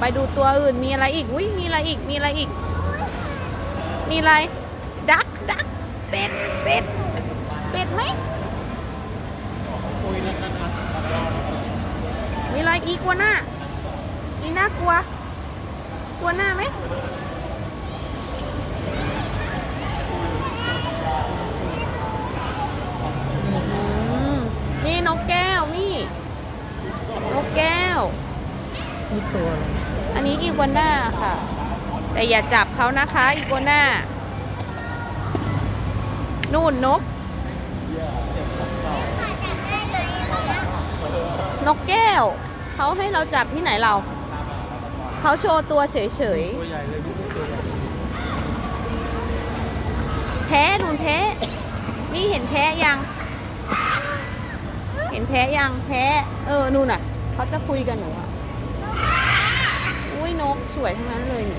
ไปดูตัวอื่นมีอะไรอีกอุ้ยมีอะไรอีกมีอะไรอีก มีอะไร ดักดักเป็ดเป็ดเป็ดไหมมีอะไรอีกัวหน้าอีน่ากลัว กลัวหน้าไหมมนี่นกแก้วนี่ นกแก้วนี่ตัวอะไร อันนี้อีกัวน่าค่ะ แต่อย่าจับเขานะคะอีกัวน่านู่นนก นกแก้ว เขาให้เราจับที่ไหนเรา เขาโชว์ตัวเฉยเลยนี่ตัวใหญ่ๆแพ้นูนแพ้ นี่เห็นแพ้ยัง เห็นแพ้ยังแพ้ เออ นู่นน่ะ เขาจะคุยกันหนูอะ ยนกสวยทั้งนั้นเลยนี่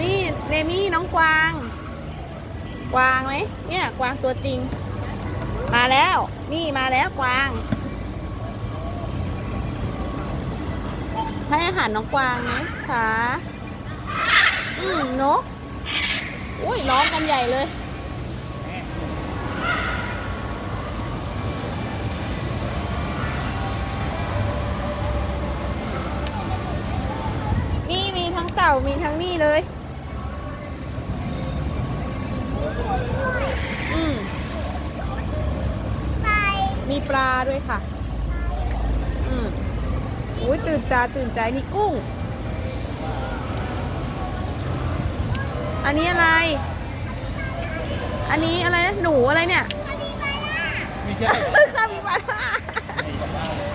นี่เนมี่น้องกวาง กวางไหมเนี่ย กวางตัวจริง มาแล้ว นี่มาแล้วกวาง ให้อาหารน้องกวางไหมคะอืมนก อุ้ยร้องกันใหญ่เลย นี่มีทั้งเต่ามีทั้งนี่เลย อืมมีปลาด้วยค่ะอืม อุ้ยตื่นตาตื่นใจนี่กุ้ง อันนี้อะไร อันนี้อะไรนะหนูอะไรเนี่ยไม่ใช่คาปิบาร่า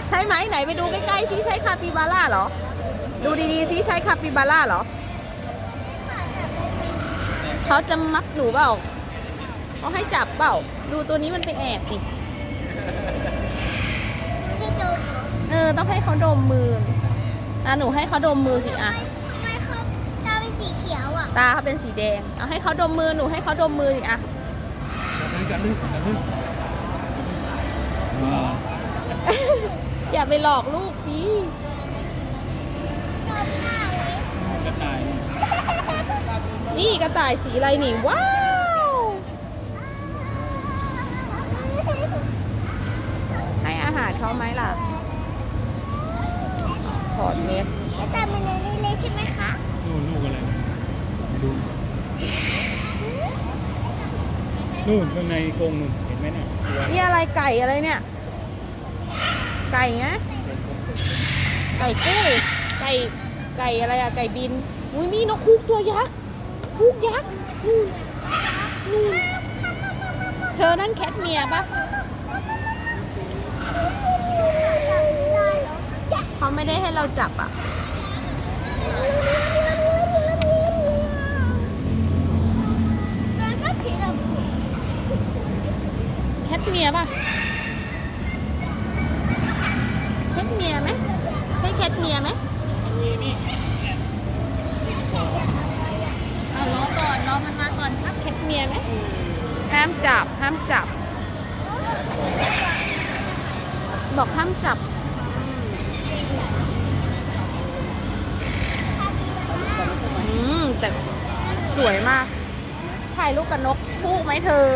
ใช่ไหมไหนไปดูใกล้ๆซิใช่คาปิบาร่าเหรอ ดูดีๆซิใช่คาปิบาร่าเหรอเขาจะมัดหนูเปล่าเขาให้จับเปล่า ดูตัวนี้มันไปแอบสิ ให้ดู เออ ต้องให้เขาดมมือ อะ หนูให้เขาดมมือสิอะ ทำไมเขาตาเป็นสีเขียวอะตาเขาเป็นสีแดง เอาให้เขาดมมือ หนูให้เขาดมมือสิอะกันลึกกันลึกกันลึกอ่าอย่าไปหลอกลูกสิชอบมากเลยกระต่ายนี่กระต่ายสีอะไรนี่ ว้าว ให้อาหารเขาไหมล่ะ ถอดเม็ดแต่มันในนี้เลยใช่ไหมคะนู่นลูกอะไรดูนู่นข้างในกรงนู่นเห็นไหมเนี่ยตัวนี่อะไรไก่อะไรเนี่ย ไก่ไงไก่กู้ไก่ไก่อะไรอะไก่บินอุ้ยนี่นกคูกตัวยักษ์คูกยักษ์นู่นนู่นเธอนั่นแคทเมียปะ เขาไม่ได้ให้เราจับอะตัวก็สีดแคทเมียปะแคทเมียไหมใช่แคทเมียไหมเอาล้อก่อนล้อมันมาก่อนครับแคทเมียไหมห้ามจับ ห้ามจับ บอกห้ามจับ สวยมาก ถ่ายรูปกับนกคู่ไหมเธอ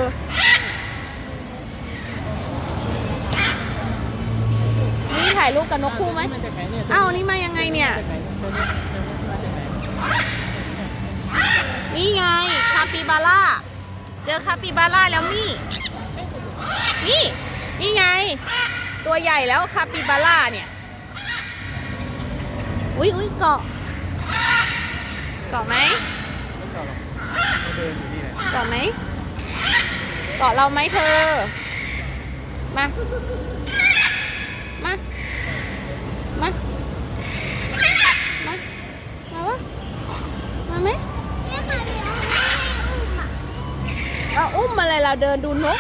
นี่ถ่ายรูปกับนกคู่ไหมเอ้าวนี่มายังไงเนี่ย นี่ไง คาปิบาร่า เจอคาปิบาร่าแล้วมี่ นี่ นี่ไง ตัวใหญ่แล้วคาปิบาร่าเนี่ย อุ้ยอุ้ยเกาะ เกาะไหม ดินอยู่นี่แหละเกาะไหมเกาะเราไหมเธอ มา มา มา มา มาวะ มาไหมเดี๋ยวให้อุ้มอะเราอุ้มอะไรเราเดินดูนก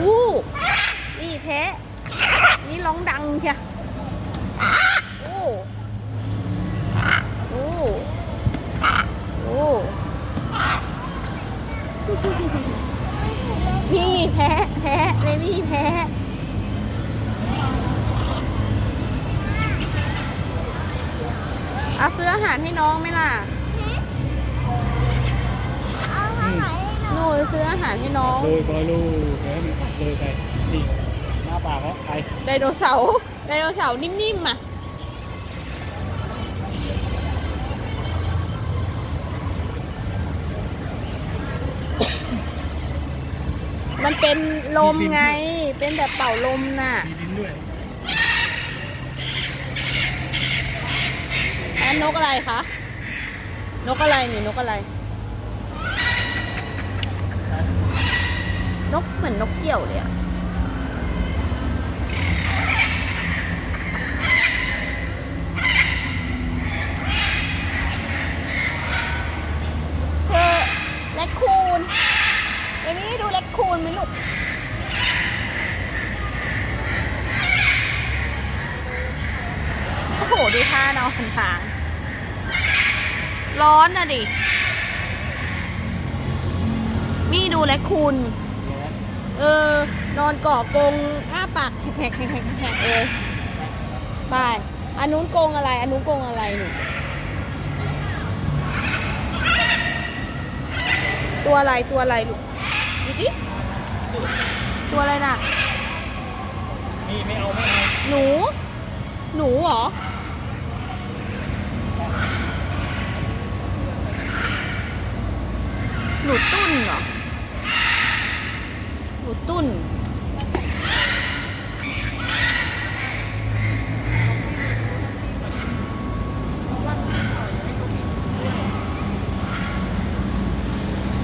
อู้นี่แพะนี่ร้องดังเชียโอ้โอ้นี่แพ้แพ้เบบี้แพ้เอาซื้ออาหารให้น้องไหมล่ะเอาอาหารให้หหนูนูซื้ออาหารให้น้องโรยบอยลูกแล้วมีผักเลยไปนี่หน้าปากเขาไปไดโนเสาร์ไดโนเสาร์นิ่มๆอะ มันเป็นลมไง เป็นแบบเป่าลมน่ะ มีลิ้นด้วยอันนกอะไรคะ นกอะไรนี่นกอะไร นกเหมือนนกเกี่ยวเลยอะเธอแรคคูนเอมี่ดูแรคคูนไหมลูก โอ้โห ดูท่านอนทางร้อนน่ะดิ มี่ดูแลคคูนเออ นอนเกาะกรงอ้าปากแหกๆๆๆเลยไปอันนู้นกรงอะไร อันนู้นกรงอะไรหนูตัวอะไรตัวอะไรลูกดูดิตัวอะไรน่ะนี่ไม่เอาไม่เอาหนู หนูเหรอ หนูตุ้นเหรอ